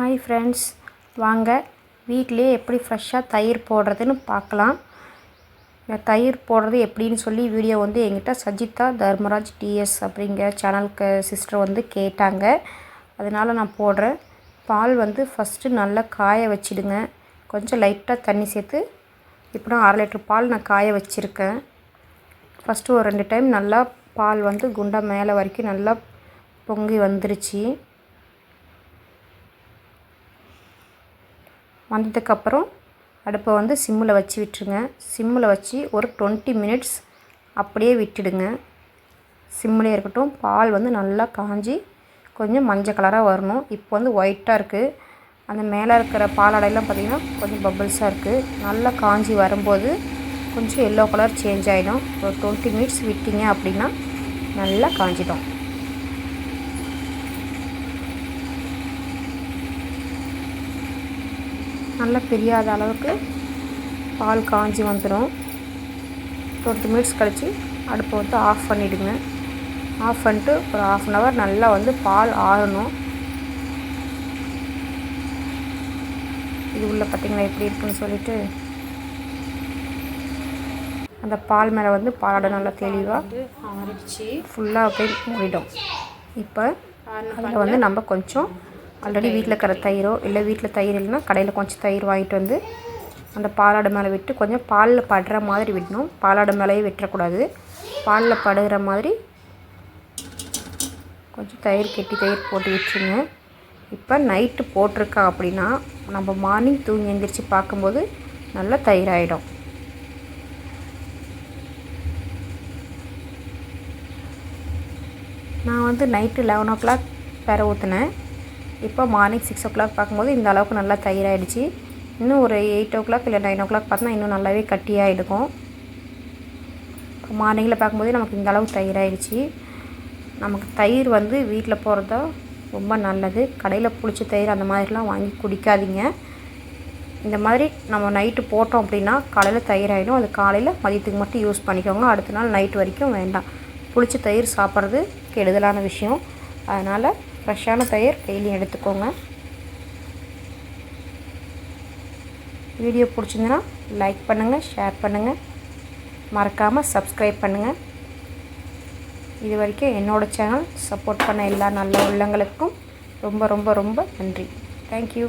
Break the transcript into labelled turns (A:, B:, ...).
A: Hi friends வாங்க வீட்டிலே எப்படி ஃப்ரெஷ்ஷாக தயிர் போடுறதுன்னு பார்க்கலாம். தயிர் போடுறது எப்படின்னு சொல்லி வீடியோ வந்து எங்கிட்ட சஜிதா தர்மராஜ் டிஎஸ் அப்படிங்கிற சேனலுக்கு சிஸ்டர் வந்து கேட்டாங்க. அதனால் நான் போடுறேன். பால் வந்து ஃபஸ்ட்டு நல்லா காய வச்சிடுங்க. கொஞ்சம் லைட்டாக தண்ணி சேர்த்து இப்போ அரை லிட்டர் பால் நான் காய வச்சுருக்கேன். ஃபஸ்ட்டு ஒரு ரெண்டு டைம் நல்லா பால் வந்து குண்டா மேலே வரைக்கும் நல்லா பொங்கி வந்துருச்சு. வந்ததுக்கப்புறம் அடுப்பை வந்து சிம்மில் வச்சு விட்டுருங்க. சிம்மில் வச்சு ஒரு டுவெண்ட்டி மினிட்ஸ் அப்படியே விட்டுடுங்க. சிம்மிலே இருக்கட்டும் பால் வந்து நல்லா காஞ்சி கொஞ்சம் மஞ்சள் கலராக வரணும். இப்போ வந்து ஒயிட்டாக இருக்குது அந்த மேலே இருக்கிற பாலாடையெல்லாம் பார்த்திங்கன்னா கொஞ்சம் பபிள்ஸாக இருக்குது நல்லா காஞ்சி வரும்போது கொஞ்சம் எல்லோ கலர் சேஞ்ச் ஆகிடும் ஒரு டுவெண்ட்டி மினிட்ஸ் விட்டிங்க அப்படின்னா நல்லா காஞ்சிடும். நல்லா பிரியாத அளவுக்கு பால் காஞ்சி வந்துடும் டுவெண்ட்டி மினிட்ஸ் கழித்து அடுப்பை வந்து ஆஃப் பண்ணிவிடுங்க ஆஃப் பண்ணிட்டு ஒரு ஆஃப் அன் ஹவர் நல்லா வந்து பால் ஆறணும். இது உள்ள பார்த்திங்களா எப்படி இருக்குன்னு சொல்லிட்டு. அந்த பால் மேலே வந்து பாலாடை நல்லா தெளிவாக
B: ஆறிடுச்சு.
A: ஃபுல்லாக அப்படியே மூடிடும். இப்போ அதில் வந்து நம்ம கொஞ்சம் ஆல்ரெடி வீட்டில் இருக்கிற தயிரோ இல்லை வீட்டில் தயிர் இல்லைன்னா கடையில் கொஞ்சம் தயிர் வாங்கிட்டு வந்து அந்த பாலாடை மேலே விட்டு கொஞ்சம் பாலில் படுற மாதிரி விடணும். பாலாடை மேலேயே விட்டுறக்கூடாது. பாலில் படுகிற மாதிரி கொஞ்சம் தயிர் கெட்டி தயிர் போட்டு விட்டுருங்க. இப்போ நைட்டு போட்டிருக்கா அப்படின்னா நம்ம மார்னிங் தூங்கி எந்திரிச்சு பார்க்கும்போது நல்லா தயிர் ஆகிடும் நான் வந்து நைட்டு லெவன் ஓ கிளாக் பெற ஊற்றினேன் இப்போ மார்னிங் சிக்ஸ் ஓ கிளாக் பார்க்கும்போது இந்த அளவுக்கு நல்லா தயிராகிடுச்சு இன்னும் ஒரு எயிட் ஓ கிளாக் இல்லை நைன் ஓ கிளாக் பார்த்தோன்னா இன்னும் நல்லாவே கட்டியாக இருக்கும். இப்போ மார்னிங்கில் பார்க்கும்போது நமக்கு இந்த அளவுக்கு தயிராகிடுச்சு நமக்கு தயிர் வந்து வீட்டில் போகிறதா ரொம்ப நல்லது. கடையில் புளிச்ச தயிர் அந்த மாதிரிலாம் வாங்கி குடிக்காதீங்க. இந்த மாதிரி நம்ம நைட்டு போட்டோம் அப்படின்னா காலையில் தயிர் ஆகிடும் அது காலையில் மதியத்துக்கு மட்டும் யூஸ் பண்ணிக்கோங்க. அடுத்த நாள் நைட் வரைக்கும் வேண்டாம். புளிச்ச தயிர் சாப்பிட்றது கெடுதலான விஷயம். அதனால் ஃப்ரெஷ்ஷான தயிர் டெய்லியும் எடுத்துக்கோங்க. வீடியோ பிடிச்சிங்கன்னா லைக் பண்ணுங்கள் ஷேர் பண்ணுங்கள் மறக்காமல் சப்ஸ்கிரைப் பண்ணுங்கள் இது வரைக்கும் என்னோடய சேனல் சப்போர்ட் பண்ண எல்லா நல்ல உள்ளங்களுக்கும் ரொம்ப ரொம்ப ரொம்ப நன்றி. தேங்க்யூ